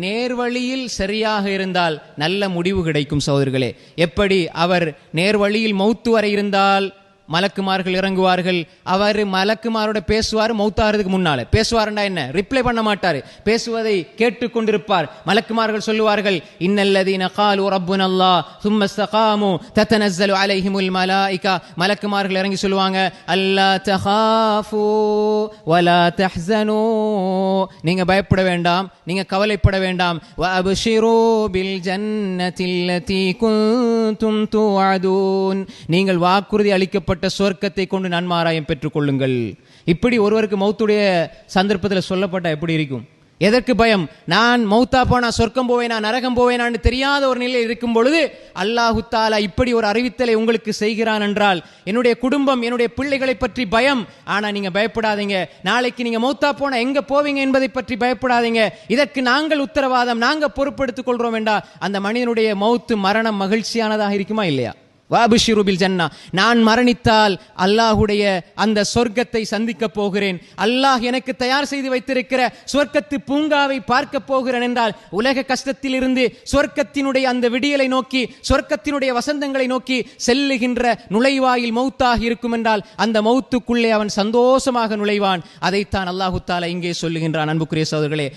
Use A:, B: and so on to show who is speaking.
A: நேர்வழியில் சரியாக இருந்தால் நல்ல முடிவு கிடைக்கும் சோதர்களே எப்படி? அவர் நேர்வழியில் மௌத்து வரை இருந்தால் மலக்குமார்கள் இறங்குவார்கள். அவர் மலக்குமாரோட பேசுவார் மௌத்தாகிறதுக்கு முன்னால். பேசுவார்டா என்ன? ரிப்ளை பண்ண மாட்டார். பேசுவதை கேட்டுக்கொண்டிருப்பார். மலக்குமார்கள் சொல்லுவார்கள் இன்னல்லதீன காலு ரப்புன அல்லாஹ் சும்ம இஸ்தகாமு தத்தனஸ்ஸலு அலைஹிமுல் மலாயிகா. மலக்குமார்கள் இறங்கி சொல்லுவாங்க அல்லா தஹாஃபு வலா தஹ்சனு. நீங்க பயப்பட வேண்டாம். நீங்க கவலைப்பட வேண்டாம். வ வஅப்ஷிரு பில் ஜன்னத்தில் குந்தும் குன்தும் நீங்கள் வாக்குறுதி அளிக்கப்பட்ட சொர்க்கத்தை கொண்டு நன்மாராயம் பெற்றுக்கொள்ளுங்கள். இப்படி ஒருவருக்கு மௌத்துடைய சந்தர்ப்பத்தில் சொல்லப்பட்ட எப்படி இருக்கும்? எதற்கு பயம்? நான் மௌத்தா போனா சொர்க்கம் போவேனா நரகம் போவேனான்னு தெரியாத ஒரு நிலையில் இருக்கும் பொழுது அல்லாஹு தாலா இப்படி ஒரு அறிவித்தலை உங்களுக்கு செய்கிறான் என்றால் என்னுடைய குடும்பம் என்னுடைய பிள்ளைகளை பற்றி பயம். ஆனா நீங்க பயப்படாதீங்க. நாளைக்கு நீங்க மௌத்தா போனா எங்க போவீங்க என்பதை பற்றி பயப்படாதீங்க. இதற்கு நாங்கள் உத்தரவாதம் நாங்க பொறுப்பெடுத்துக் கொள்றோம் என்றா அந்த மனிதனுடைய மௌத்து மரணம் மகிழ்ச்சியானதாக இருக்குமா இல்லையா? வாபுஷிருபில் ஜன்னா. நான் மரணித்தால் அல்லாஹுடைய அந்த சொர்க்கத்தை சந்திக்கப் போகிறேன். அல்லாஹ் எனக்கு தயார் செய்து வைத்திருக்கிற சொர்க்கத்து பூங்காவை பார்க்க போகிறேன் என்றால் உலக கஷ்டத்தில் இருந்து சொர்க்கத்தினுடைய அந்த விடியலை நோக்கி சொர்க்கத்தினுடைய வசந்தங்களை நோக்கி செல்லுகின்ற நுழைவாயில் மௌத்தாக இருக்கும் என்றால் அந்த மௌத்துக்குள்ளே அவன் சந்தோஷமாக நுழைவான். அதைத்தான் அல்லாஹு தாலா இங்கே சொல்லுகின்றான். அன்புக்குரிய சோதர்களே